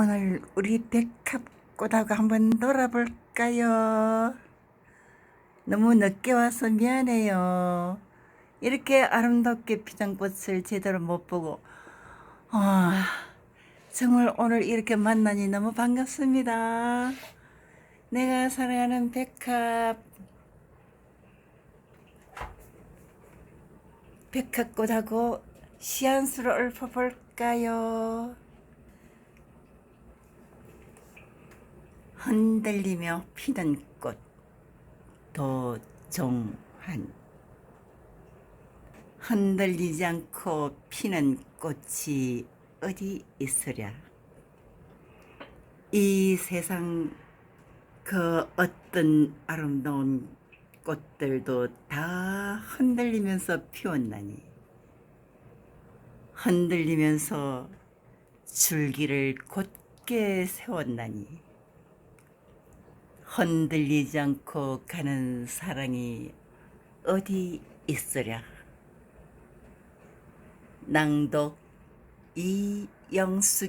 오늘 우리 백합 꽃하고 한번 놀아볼까요? 너무 늦게 와서 미안해요. 이렇게 아름답게 피던 꽃을 제대로 못 보고, 아, 정말 오늘 이렇게 만나니 너무 반갑습니다. 내가 사랑하는 백합, 백합꽃하고 시안수를 읊어볼까요? 흔들리며 피는 꽃. 도종환 흔들리지 않고 피는 꽃이 어디 있으랴? 이 세상 그 어떤 아름다운 꽃들도 다 흔들리면서 피었나니? 흔들리면서 줄기를 곧게 세웠나니 흔들리지 않고 가는 사랑이 어디 있으랴 낭독 이영숙이었습니다.